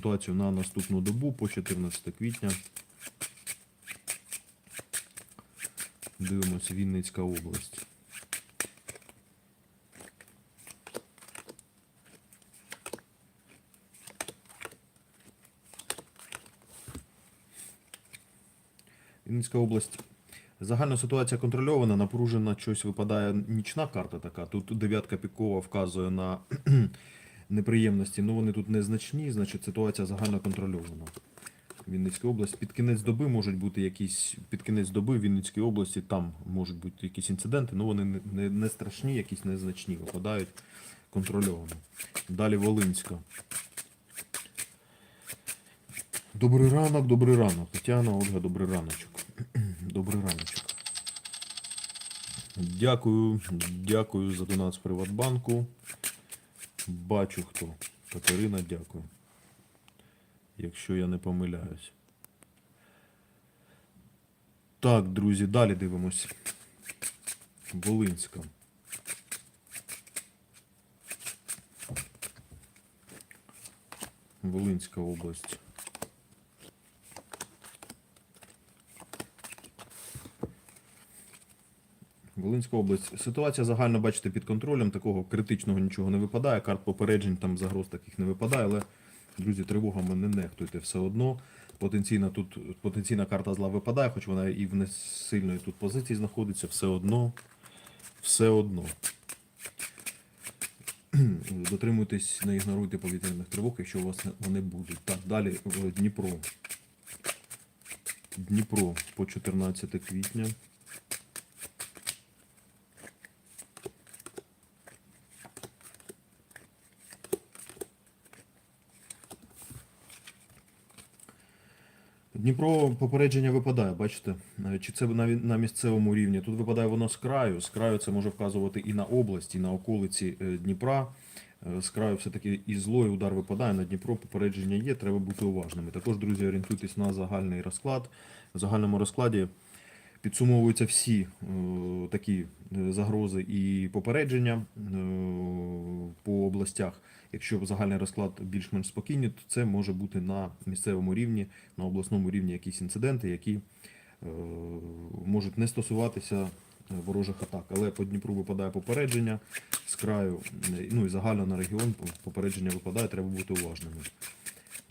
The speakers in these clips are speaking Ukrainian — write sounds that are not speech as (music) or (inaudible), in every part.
ситуацію на наступну добу по 14 квітня. Дивимося Вінницька область. Вінницька область. Загальна ситуація контрольована, напружена, щось випадає нічна карта така. Тут дев'ятка пікова вказує на неприємності. Ну вони тут незначні, значить ситуація загально контрольована. Вінницька область. Під кінець доби можуть бути якісь. Під кінець доби в Вінницькій області там можуть бути якісь інциденти, ну вони не, не, не страшні, якісь незначні, випадають контрольовано. Далі Волинська. Добрий ранок, добрий ранок. Тетяна, Ольга, добрий раночок. (clears throat) Добрий раночок. Дякую, дякую за донат з Приватбанку. Бачу хто. Катерина, дякую. Якщо я не помиляюсь. Так, друзі, далі дивимось. Волинська. Волинська область. Волинська область. Ситуація загально, бачите, під контролем. Такого критичного нічого не випадає. Карт попереджень, там загроз таких не випадає, але, друзі, тривогами не нехтуйте все одно. Потенційна тут потенційна карта зла випадає, хоч вона і в несильної тут позиції знаходиться, все одно. Все одно. (clears throat) Дотримуйтесь, не ігноруйте повітряних тривог, якщо у вас вони будуть. Так, далі е, Дніпро. Дніпро по 14 квітня. Дніпро попередження випадає, бачите? Чи це на, місцевому рівні? Тут випадає воно з краю. З краю це може вказувати і на область, і на околиці е, Дніпра. Е, З краю все-таки і злой удар випадає на Дніпро, попередження є, треба бути уважними. Також, друзі, орієнтуйтесь на загальний розклад. В загальному розкладі підсумовуються всі е, такі е, загрози і попередження е, по областях. Якщо загальний розклад більш-менш спокійний, то це може бути на місцевому рівні, на обласному рівні якісь інциденти, які можуть не стосуватися ворожих атак. Але по Дніпру випадає попередження з краю, ну і загально на регіон попередження випадає, треба бути уважними.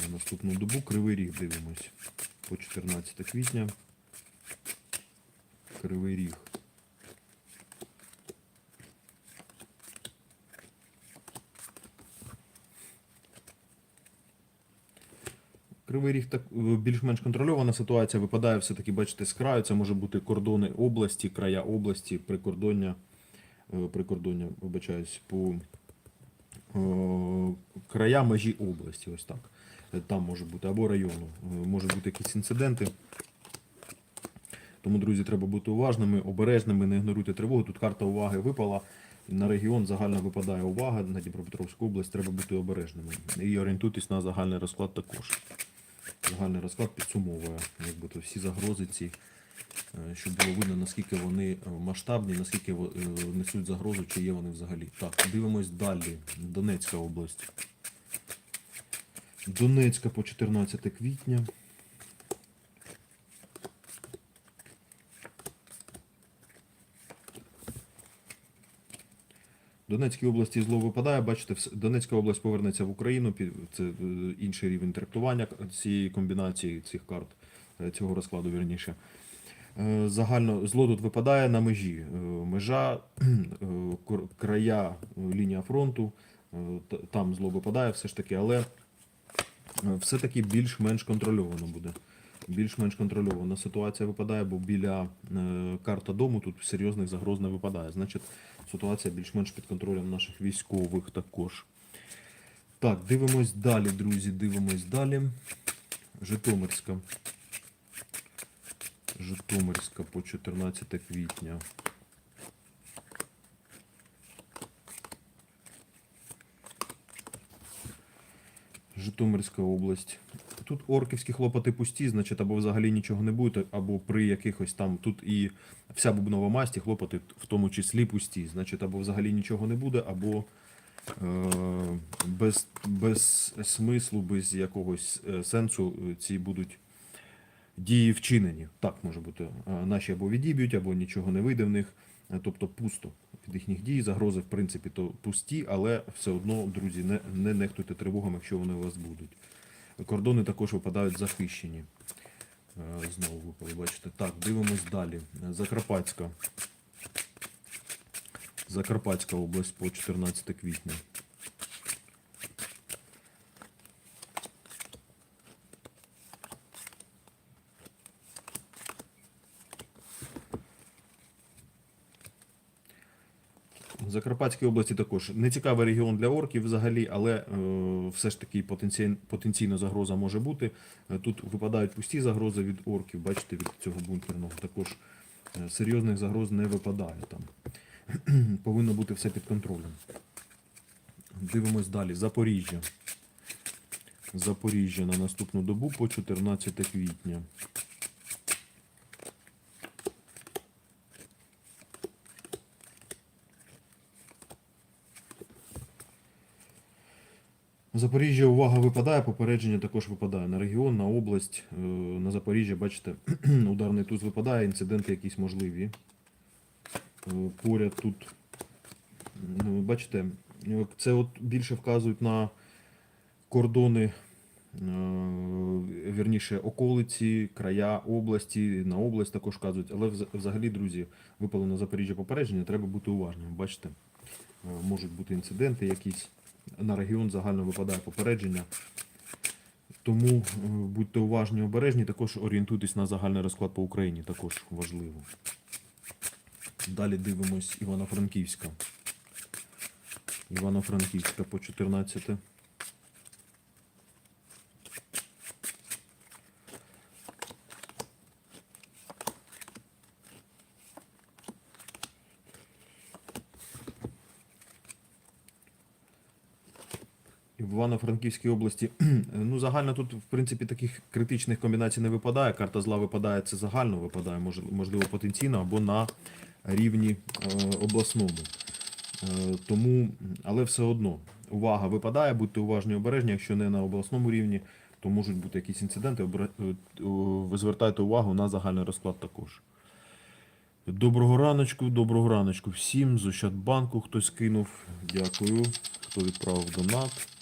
На наступну добу Кривий Ріг дивимось по 14 квітня. Кривий Ріг. Кривий Ріг так е, більш-менш контрольована ситуація. Випадає все-таки, бачите, з краю. Це може бути кордони області, края області, прикордоння, е, прикордоння, вибачаюсь, по е, края межі області. Ось так. Там може бути або району. Можуть бути якісь інциденти. Тому, друзі, треба бути уважними, обережними, не ігноруйте тривогу. Тут карта уваги випала. На регіон загально випадає увага на Дніпропетровську область, треба бути обережними. І орієнтуйтесь на загальний розклад також. Загальний розклад підсумовує якби, то всі загрози ці, е, щоб було видно, наскільки вони масштабні, наскільки е, несуть загрозу, чи є вони взагалі. Так, дивимось далі. Донецька область. Донецька по 14 квітня. Донецькій області зло випадає, бачите, Донецька область повернеться в Україну, це е, інший рівень трактування цієї комбінації цих карт, е, цього розкладу вірніше. Е, Загально зло тут випадає на межі. Межа, (clears throat) края, лінія фронту, там зло випадає все ж таки, але все-таки більш-менш контрольовано буде. Більш-менш контрольована ситуація випадає, бо біля карта дому тут серйозних загроз не випадає. Значить, ситуація більш-менш під контролем наших військових також. Так, дивимось далі, друзі, дивимось далі. Житомирська. Житомирська по 14 квітня. Житомирська область. Тут орківські хлопоти пусті, значить, або взагалі нічого не буде, або при якихось там тут і вся бубнова масті, хлопоти в тому числі пусті. Значить, або взагалі нічого не буде, або е, без, без смислу, без якогось е, сенсу е, ці будуть дії вчинені. Так може бути. Е, Наші або відіб'ють, або нічого не вийде в них. Тобто пусто від їхніх дій. Загрози, в принципі, то пусті, але все одно, друзі, не, не нехтуйте тривогами, якщо вони у вас будуть. Кордони також випадають захищені. Е, Знову випали, бачите. Так, дивимось далі. Закарпатська. Закарпатська область по 14 квітня. В Закарпатській області також не цікавий регіон для орків взагалі, але е, все ж таки потенцій, потенційна загроза може бути. Е, Тут випадають пусті загрози від орків, бачите, від цього бункерного. Також е, серйозних загроз не випадає там. (clears throat) Повинно бути все під контролем. Дивимось далі. Запоріжжя. Запоріжжя на наступну добу по 14 квітня. Запоріжжя увага випадає, попередження також випадає на регіон, на область, е, на Запоріжжя, бачите, (clears throat) ударний туз випадає, інциденти якісь можливі. Е, Поряд тут, ну, бачите, це от більше вказують на кордони, е, вірніше, околиці, края області, на область також вказують. Але взагалі, друзі, випало на Запоріжжя попередження, треба бути уважним. Бачите, можуть бути інциденти якісь на регіон загально випадає попередження. Тому е, будьте уважні, обережні, також орієнтуйтесь на загальний розклад по Україні, також важливо. Далі дивимось Івано-Франківська. Івано-Франківська по 14. Івано-Франківській області, (clears throat) ну загально тут, в принципі, таких критичних комбінацій не випадає. Карта зла випадає, це загально випадає, можливо, потенційно або на рівні е, обласному. Е, тому, але все одно, увага випадає, будьте уважні і обережні, якщо не на обласному рівні, то можуть бути якісь інциденти. е, Ви звертайте увагу на загальний розклад також. Доброго раночку, доброго раночку всім. З Ощадбанку хтось кинув. Дякую. Хто відправив донат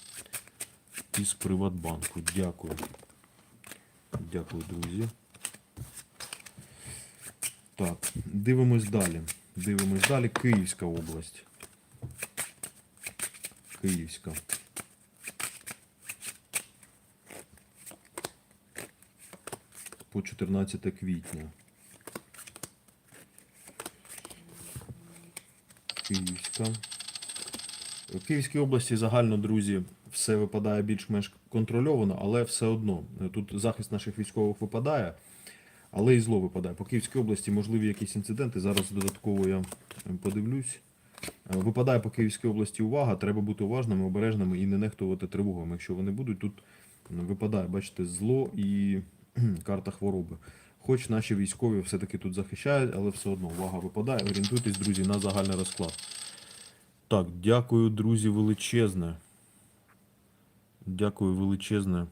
із Приватбанку. Дякую. Дякую, друзі. Так, дивимось далі. Дивимось далі. Київська область. Київська. По 14 квітня. Київська. В Київській області загально, друзі, все випадає більш-менш контрольовано, але все одно. Тут захист наших військових випадає, але і зло випадає. По Київській області можливі якісь інциденти. Зараз додатково я подивлюсь. Е, Випадає по Київській області увага, треба бути уважними, обережними і не нехтувати тривогами. Якщо вони будуть, тут випадає, бачите, зло і карта хвороби. Хоч наші військові все-таки тут захищають, але все одно увага випадає. Орієнтуйтесь, друзі, на загальний розклад. Так, дякую, друзі, величезне. Дякую величезне.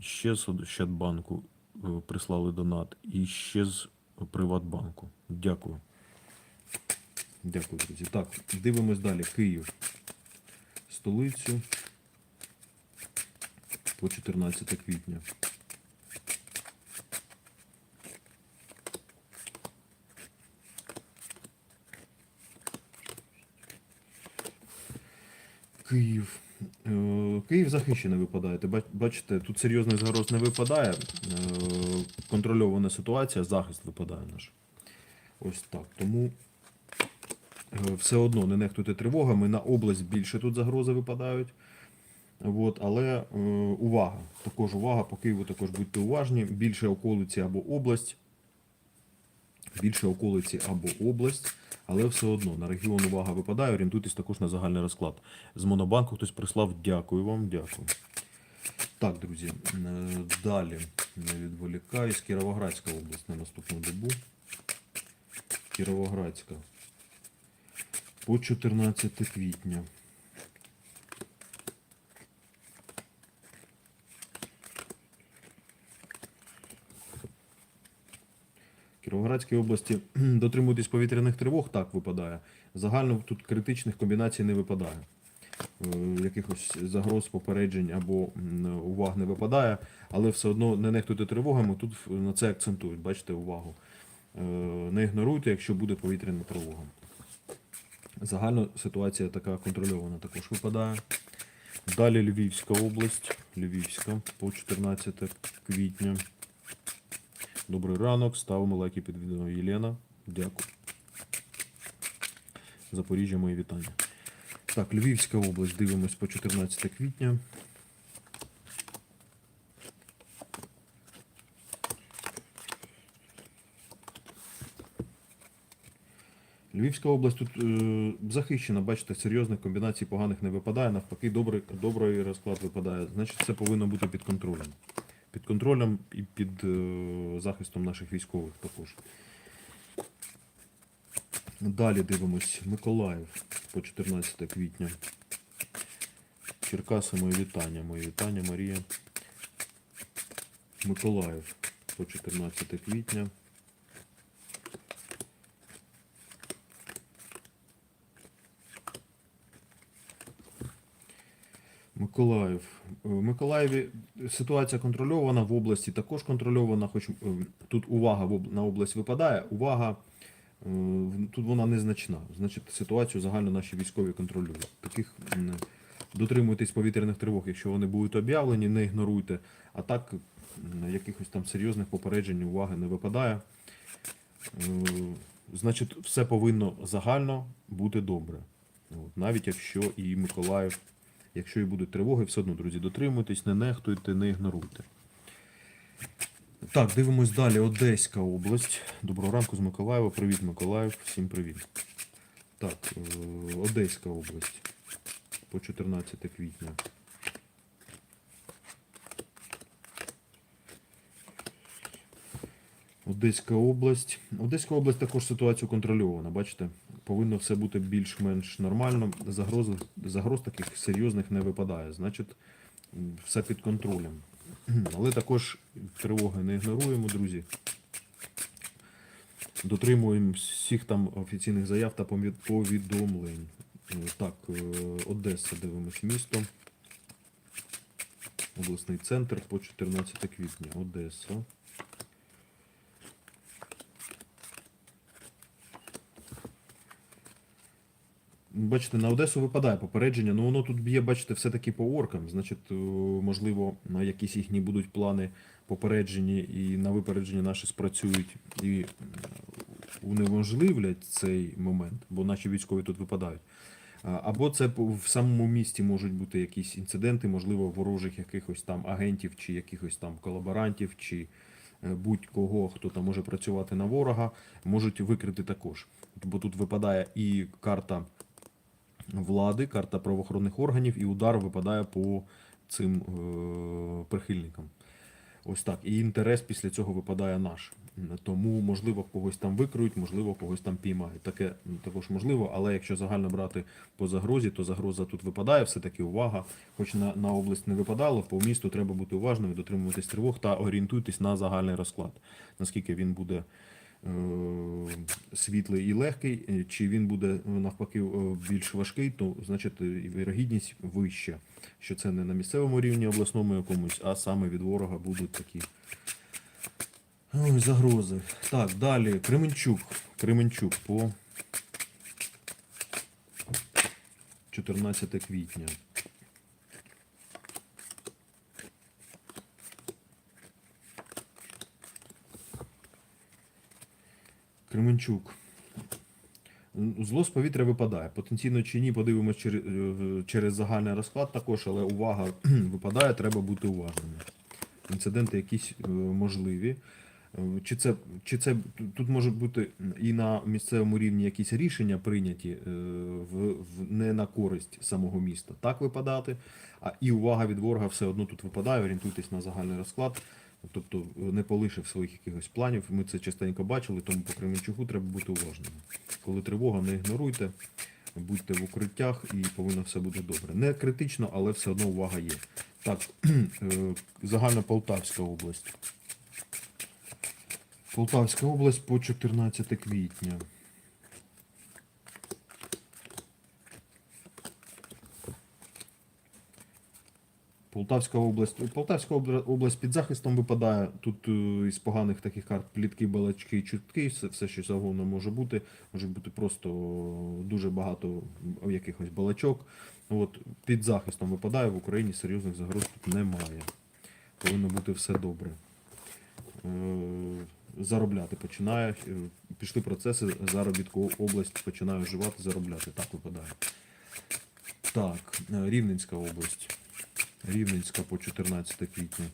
Ще з Ощадбанку е, прислали донат. І ще з Приватбанку. Дякую. Дякую, друзі. Так, дивимось далі. Київ. Столицю. По 14 квітня. Київ. Е, Київ захищений випадає. Бачите, тут серйозний загроз не випадає. Е, Контрольована ситуація, захист випадає наш. Ось так. Тому е, все одно не нехтуйте тривогами. На область більше тут загрози випадають. От, але увага, також увага, по Києву також будьте уважні. Більше околиці або область. Більше околиці або область, але все одно на регіон увага випадає. Орієнтуйтесь також на загальний розклад. З Монобанку хтось прислав. Дякую вам, дякую. Так, друзі, далі не відволікаюсь. Кіровоградська область на наступну добу. Кіровоградська. По 14 квітня. Кіровоградській області (clears throat) дотримуйтесь повітряних тривог, так випадає. Загально тут критичних комбінацій не випадає. Е, Якихось загроз, попереджень або уваг не випадає, але все одно не нехтуйте тривогами. Тут на це акцентують, бачите, увагу. Е, Не ігноруйте, якщо буде повітряна тривога. Загально ситуація така контрольована також випадає. Далі Львівська область. Львівська по 14 квітня. Добрий ранок. Ставимо лайки під відео Єлена. Дякую. Запоріжжя, мої вітання. Так, Львівська область. Дивимось по 14 квітня. Львівська область тут е, захищена, бачите, серйозних комбінацій поганих не випадає, навпаки, добрий, добрий розклад випадає. Значить, це повинно бути під контролем. Під контролем і під е, захистом наших військових також. Далі дивимось Миколаїв по 14 квітня. Черкаси, моє вітання, Моє вітання, Марія. Миколаїв по 14 квітня. Миколаїв. Е, В Миколаєві ситуація контрольована, в області також контрольована, хоч е, тут увага на область випадає, увага е, тут вона незначна. Значить, ситуацію загально наші військові контролюють. Таких дотримуйтесь повітряних тривог, якщо вони будуть об'явлені, не ігноруйте. А так якихось там серйозних попереджень уваги не випадає. Е, Значить, все повинно загально бути добре. Навіть якщо і Миколаїв Якщо і будуть тривоги, все одно, друзі, дотримуйтесь, не нехтуйте, не ігноруйте. Так, дивимось далі. Одеська область. Доброго ранку з Миколаєва. Привіт, Миколаїв. Всім привіт. Так, е, Одеська область. По 14 квітня. Одеська область. Одеська область також ситуацію контрольована. Бачите, повинно все бути більш-менш нормально. Загроз, загроз таких серйозних не випадає. Значить, все під контролем. (clears throat) Але також тривоги не ігноруємо, друзі. Дотримуємо всіх там офіційних заяв та повідомлень. Так, е, Одеса дивимось місто. Обласний центр по 14 квітня. Одеса. Бачите, на Одесу випадає попередження, ну воно тут б'є, бачите, все-таки по оркам. Значить, е, можливо, на якісь їхні будуть плани попереджені і на випередження наші спрацюють і унеможливлять цей момент, бо наші військові тут випадають. Або це в самому місті можуть бути якісь інциденти, можливо, ворожих якихось там агентів чи якихось там колаборантів, чи е, будь-кого, хто там може працювати на ворога, можуть викрити також. Бо тут випадає і карта влади, карта правоохоронних органів, і удар випадає по цим е, прихильникам. Ось так. І інтерес після цього випадає наш. Тому, можливо, когось там викриють, можливо, когось там піймають. Таке також можливо, але якщо загально брати по загрозі, то загроза тут випадає, все-таки увага. Хоч на, на область не випадало, по місту треба бути уважними, дотримуватись тривог та орієнтуйтесь на загальний розклад. Наскільки він буде світлий і легкий, е, чи він буде е, навпаки е, більш важкий, то значить е, вірогідність вища, що це не на місцевому рівні обласному якомусь, а саме від ворога будуть такі загрози. Так, далі Кременчук. Кременчук по 14 квітня. Кременчук. Зло з повітря випадає. Потенційно чи ні, подивимось через, через загальний розклад також, але увага (clears throat) випадає, треба бути уважними. Інциденти якісь е, можливі. Е, Чи це, чи це тут можуть бути і на місцевому рівні якісь рішення прийняті е, в, в не на користь самого міста, так випадати. А і увага від ворога все одно тут випадає. Орієнтуйтесь на загальний розклад. Тобто е, не полишив своїх якихось планів. Ми це частенько бачили, тому по Кременчуку треба бути уважними. Коли тривога, не ігноруйте, будьте в укриттях і повинно все бути добре. Не критично, але все одно увага є. Так, (clears throat) е, загальна Полтавська область. Полтавська область по 14 квітня. Полтавська область. Полтавська область під захистом випадає. Тут е, із поганих таких карт плітки, балачки, чутки, все, все що завгодно може бути. Може бути просто дуже багато якихось балачок. От, під захистом випадає в Україні серйозних загроз тут немає. Повинно бути все добре. Е, Заробляти починає. е, Пішли процеси заробітку область починає вживати, заробляти. Так випадає. Так, Рівненська область. Рівненська по 14 квітня.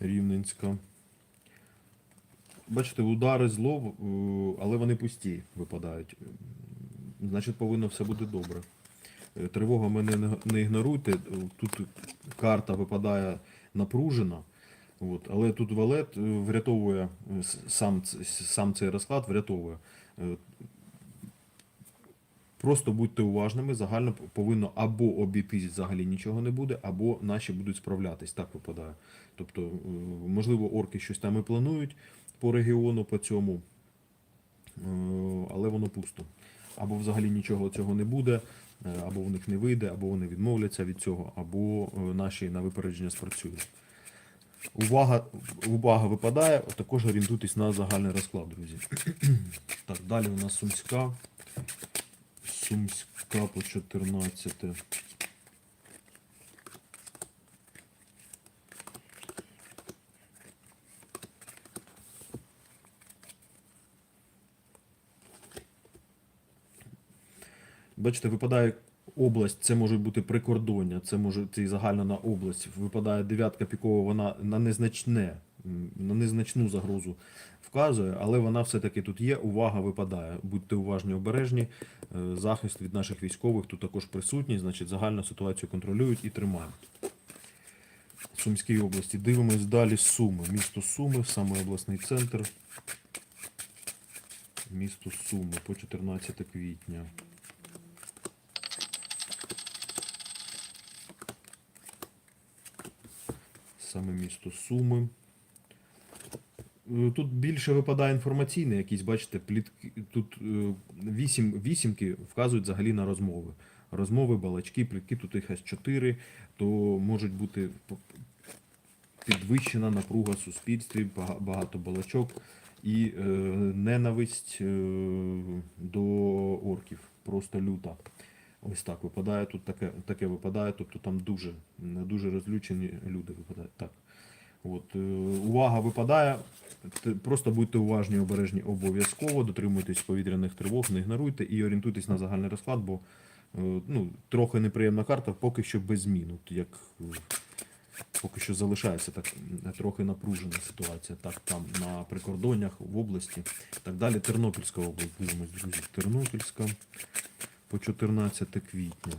Рівненська. Бачите, удари зло, е, але вони пусті випадають. Значить, повинно все бути добре. Е, Тривога мене не- ігноруйте. Тут карта випадає напружена. От, але тут валет е, врятовує сам, сам цей розклад врятовує. Е, Просто будьте уважними, загально повинно або обійтись взагалі нічого не буде, або наші будуть справлятись, так випадає. Тобто, е, можливо, орки щось там і планують по регіону, по цьому, е, але воно пусто. Або взагалі нічого цього не буде, або в них не вийде, або вони відмовляться від цього, або наші на випередження спрацюють. Увага, увага випадає, також орієнтуйтесь на загальний розклад, друзі. (clears throat) Так, далі у нас Сумська. Сумська по 14. Бачите, випадає область, це може бути прикордоння, це може це і загальна на область. Випадає дев'ятка пікова, вона на незначне, на незначну загрозу вказує, але вона все-таки тут є. Увага випадає. Будьте уважні, обережні. Е, Захист від наших військових тут також присутній, значить загальну ситуацію контролюють і тримають. Сумській області. Дивимось далі Суми. Місто Суми, саме обласний центр. Місто Суми по 14 квітня. Саме місто Суми. Е, Тут більше випадає інформаційне, якісь, бачите, плітки. Тут е, вісім, вісімки вказують взагалі на розмови. Розмови, балачки, плітки, тут їх аж чотири, то можуть бути підвищена напруга в суспільстві, багато балачок і е, ненависть е, до орків, просто люта. Ось так випадає, тут таке, таке випадає, тобто там дуже, дуже розлючені люди випадають. Так. От, е, увага випадає. Просто будьте уважні, обережні обов'язково, дотримуйтесь повітряних тривог, не ігноруйте і орієнтуйтесь на загальний розклад, бо е, ну, трохи неприємна карта, поки що без змін. От як е, поки що залишається так трохи напружена ситуація. Так, там на прикордоннях в області. Так далі. Тернопільська область. Дивимось, друзі. Тернопільська по 14 квітня.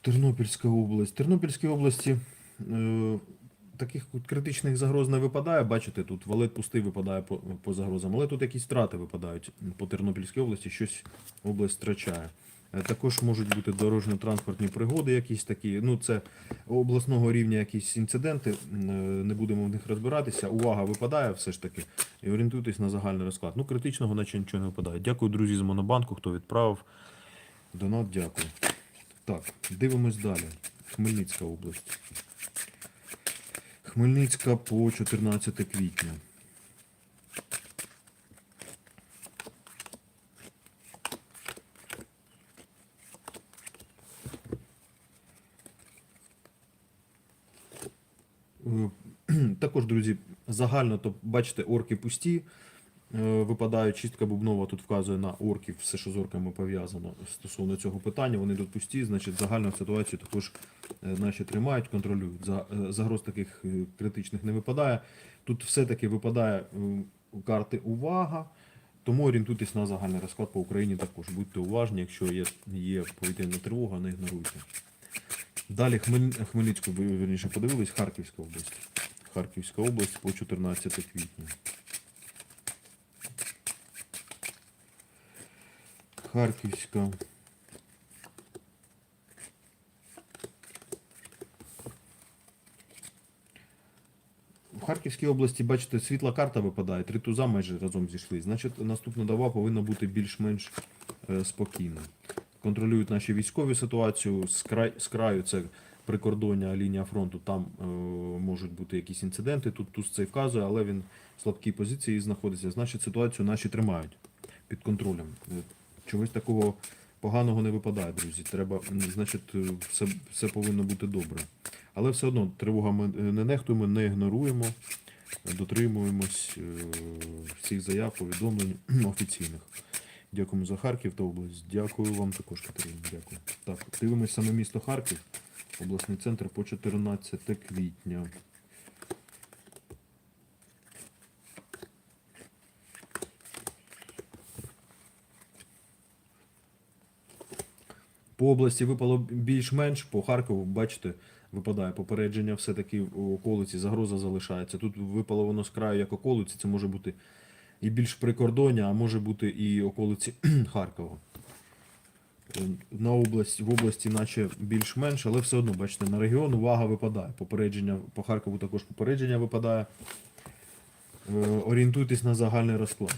Тернопільська область. Тернопільській області е, таких критичних загроз не випадає. Бачите, тут валет пустий випадає по, по загрозам, але тут якісь втрати випадають по Тернопільській області, щось область втрачає. Е, Також можуть бути дорожньо-транспортні пригоди, якісь такі. Ну, це обласного рівня якісь інциденти. е, Не будемо в них розбиратися. Увага випадає все ж таки. І орієнтуйтесь на загальний розклад. Ну, критичного наче нічого не випадає. Дякую, друзі, з Монобанку, хто відправив. Донат, дякую. Так, дивимось далі. Хмельницька область. Хмельницька по 14 квітня. Е, Також, друзі, загально, то бачите, орки пусті. Е, Випадають чистка бубнова тут вказує на орків, все, що з орками пов'язано стосовно цього питання. Вони тут пусті, значить загальну ситуацію також е, наші тримають, контролюють. Е, Загроз таких критичних не випадає. Тут все-таки випадає карти увага, тому орієнтуйтесь на загальний розклад по Україні також. Будьте уважні, якщо є, є повітряна тривога, не ігноруйте. Далі Хмель... Хмельницьку, вірніше подивились, Харківська область. Харківська область по 14 квітня. Харківська. В Харківській області, бачите, світла карта випадає, три туза майже разом зійшли. Значить, наступна доба повинна бути більш-менш е, спокійна. Контролюють наші військові ситуацію. З, краю це прикордоння лінія фронту, там е, можуть бути якісь інциденти. Тут туз це вказує, але він в слабкій позиції знаходиться. Значить, ситуацію наші тримають під контролем. Е, Чогось такого поганого не випадає, друзі. Треба, значить, е, все, все повинно бути добре. Але все одно тривога ми е, не нехтуємо, не ігноруємо, дотримуємось всіх заяв, повідомлень (clears throat) офіційних. Дякуємо за Харків та область. Дякую вам також, Катерина. Дякую. Так, дивимось саме місто Харків, обласний центр по 14 квітня. По області випало більш-менш, по Харкову, бачите, випадає попередження, все-таки у околиці загроза залишається. Тут випало воно з краю як околиці, це може бути і більш прикордоння, а може бути і околиці (clears throat) Харкова. Е, На область, в області наче більш-менш, але все одно, бачите, на регіон увага випадає. Попередження по Харкову також попередження випадає. Е, Орієнтуйтесь на загальний розклад.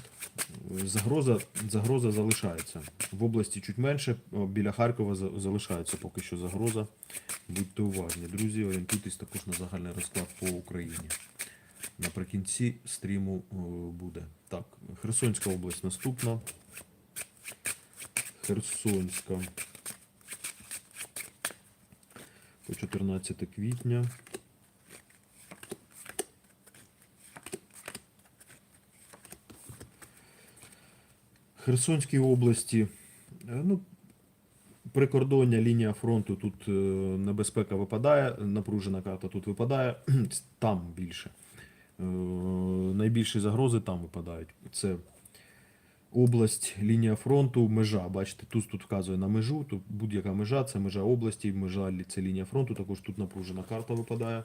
Загроза, загроза залишається. В області чуть менше, біля Харкова за- залишається поки що загроза. Будьте уважні, друзі, орієнтуйтесь також на загальний розклад по Україні. Наприкінці стріму е, буде. Так, Херсонська область наступна. Херсонська. По 14 квітня. Херсонській області. е, Ну, прикордоння, лінія фронту, тут е, небезпека випадає, напружена карта тут випадає, (clears throat) там більше. Е, Найбільші загрози там випадають. Це область, лінія фронту, межа. Бачите, тут тут вказує на межу. Тут будь-яка межа, це межа області, межа це лінія фронту. Також тут напружена карта випадає.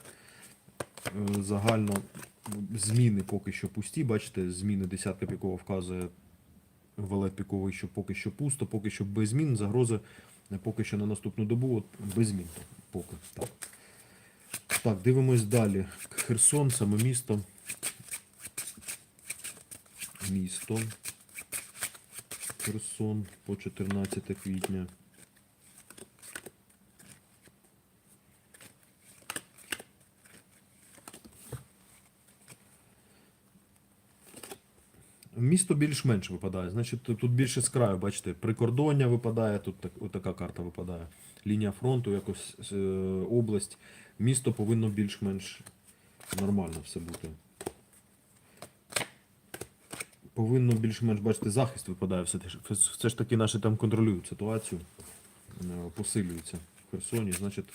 Е, Загально зміни поки що пусті. Бачите, зміни десятка пікова вказує валет піковий, що поки що пусто, поки що без змін, загрози е, поки що на наступну добу, от без змін. Поки. Так. так, дивимось далі. Херсон, саме місто. Місто. Херсон по 14 квітня. Місто більш-менш випадає. Значить, тут більше з краю, бачите, прикордоння випадає, тут так, така карта випадає. Лінія фронту, якось е, область. Місто повинно більш-менш нормально все бути. Повинно більш-менш, бачите, захист випадає. Все, все ж таки наші там контролюють ситуацію, е, посилюються в Херсоні. Значить,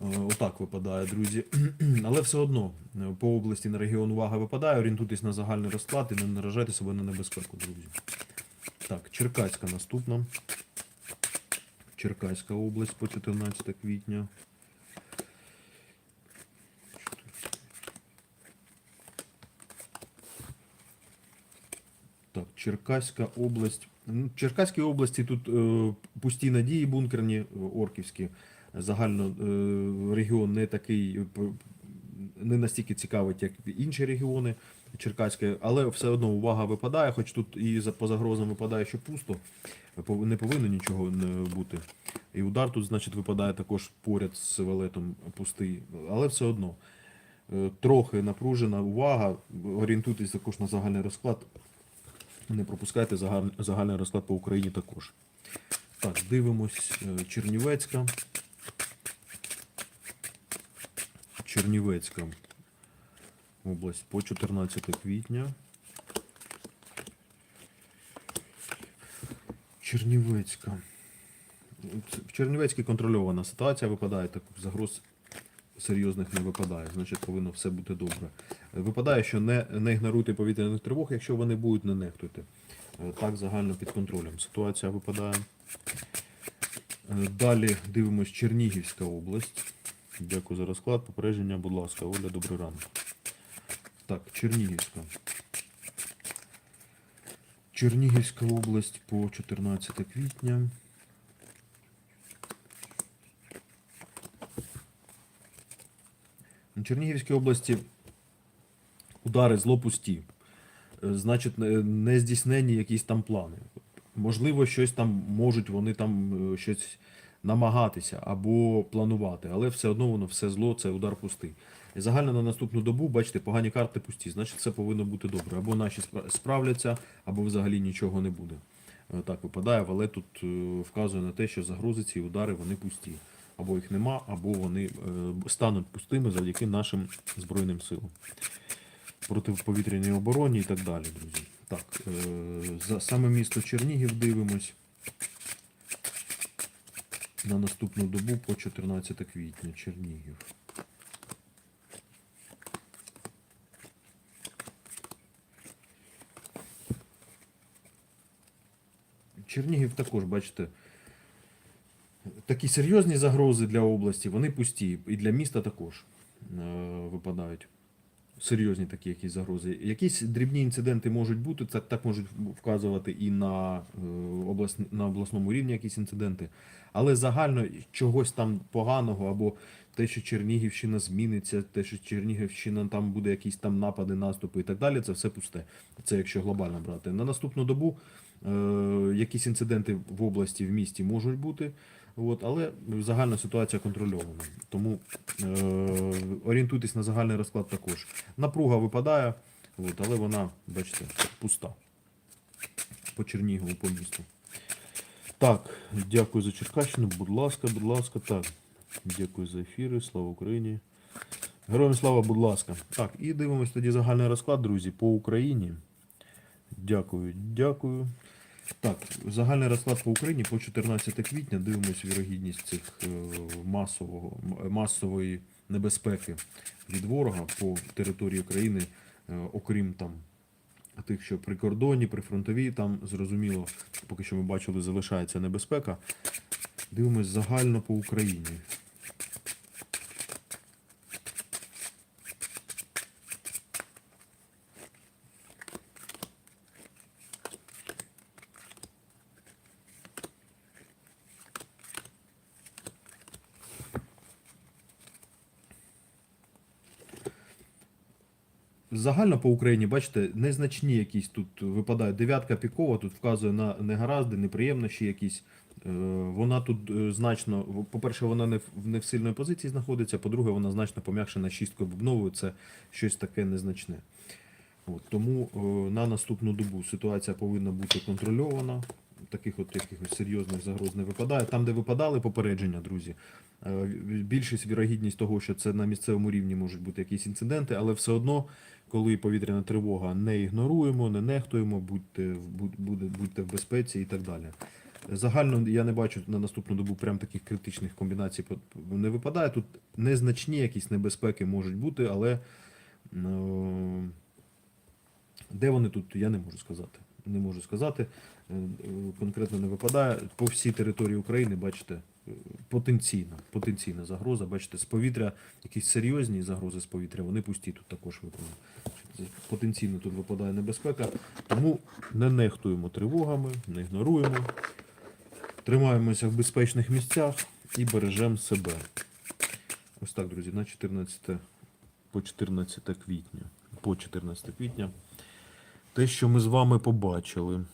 Е, Отак випадає, друзі. (clears throat) Але все одно е, по області на регіон увага випадає. Орієнтуйтесь на загальний розклад і не наражайте себе на небезпеку, друзі. Так, Черкаська наступна. Черкаська область по 14 квітня. Так, Черкаська область. Ну, В Черкаській області тут е, пусті надії бункерні, е, орківські. Загально е, регіон не такий, не настільки цікавить, як інші регіони Черкаської, але все одно увага випадає, хоч тут і за, по загрозам випадає, що пусто, не повинно нічого бути. І удар тут, значить, випадає також поряд з валетом пустий, але все одно. Трохи напружена увага, орієнтуйтесь також на загальний розклад. Не пропускайте загаль- загальний розклад по Україні також. Так, дивимось. е, Чернівецька. Чернівецька область по 14 квітня. Чернівецька. В Чернівецькій контрольована ситуація випадає, так загроз серйозних не випадає, значить повинно все бути добре. Випадає, що не, не ігноруйте повітряних тривог, якщо вони будуть, не нехтуйте. Е, Так загально під контролем. Ситуація випадає. Е, Далі дивимось Чернігівська область. Дякую за розклад. Попередження, будь ласка, Оля, добрий ранок. Так, Чернігівська. Чернігівська область по 14 квітня. Чернігівській області удари зло пусті. Е, Значить, не- не здійснені якісь там плани. Можливо, щось там можуть вони там е, щось намагатися або планувати, але все одно воно все зло, це удар пустий. І загально на наступну добу, бачите, погані карти пусті. Значить, це повинно бути добре. Або наші справляться, або взагалі нічого не буде. Е, Так випадає, але тут вказує на те, що загрози ці удари вони пусті. Або їх нема, або вони е, стануть пустими завдяки нашим Збройним силам. Протиповітряній обороні і так далі, друзі. Так, е, за саме місто Чернігів дивимось на наступну добу по 14 квітня. Чернігів. Чернігів також, бачите, такі серйозні загрози для області, вони пусті. І для міста також е, випадають. Серйозні такі якісь загрози. Якісь дрібні інциденти можуть бути, це так можуть вказувати і на, е, облас, на обласному рівні якісь інциденти. Але загально чогось там поганого, або те, що Чернігівщина зміниться, те, що Чернігівщина там буде якісь там напади, наступи і так далі, це все пусте. Це якщо глобально брати. На наступну добу е, якісь інциденти в області, в місті можуть бути. От, але загальна ситуація контрольована. Тому е, орієнтуйтесь на загальний розклад також. Напруга випадає, от, але вона, бачите, пуста. По Чернігову, по місту. Так, дякую за Черкащину. Будь ласка, будь ласка. Так. Дякую за ефіри. Слава Україні. Героям слава, будь ласка. Так, і дивимось тоді загальний розклад, друзі, по Україні. Дякую, дякую. Так, загальний розклад по Україні по 14 квітня дивимося вірогідність цих е, масового, масової небезпеки від ворога по території України, е, окрім там тих, що при кордоні, при фронтовій, там зрозуміло, поки що ми бачили, залишається небезпека. Дивимось загально по Україні. Загально по Україні, бачите, незначні якісь тут випадають. Дев'ятка пікова тут вказує на негаразди, неприємності якісь. Е, Вона тут е, значно, по-перше, вона не в, не в сильної позиції знаходиться, по-друге, вона значно пом'якшена шісткою бубновою, це щось таке незначне. От, тому е, на наступну добу ситуація повинна бути контрольована. Таких от якихось серйозних загроз не випадає. Там, де випадали попередження, друзі, е, більшість вірогідність того, що це на місцевому рівні можуть бути якісь інциденти, але все одно, коли повітряна тривога не ігноруємо, не нехтуємо, будьте, будьте в безпеці і так далі. Загально я не бачу на наступну добу прям таких критичних комбінацій не випадає. Тут незначні якісь небезпеки можуть бути, але е, де вони тут, я не можу сказати. Не можу сказати. Е, Конкретно не випадає. По всій території України, бачите, е, потенційна, потенційна загроза. Бачите, з повітря, якісь серйозні загрози з повітря, вони пусті тут також випали. Потенційно тут випадає небезпека. Тому не нехтуємо тривогами, не ігноруємо. Тримаємося в безпечних місцях і бережемо себе. Ось так, друзі, на 14 по 14 квітня. По 14 квітня. Те, що ми з вами побачили.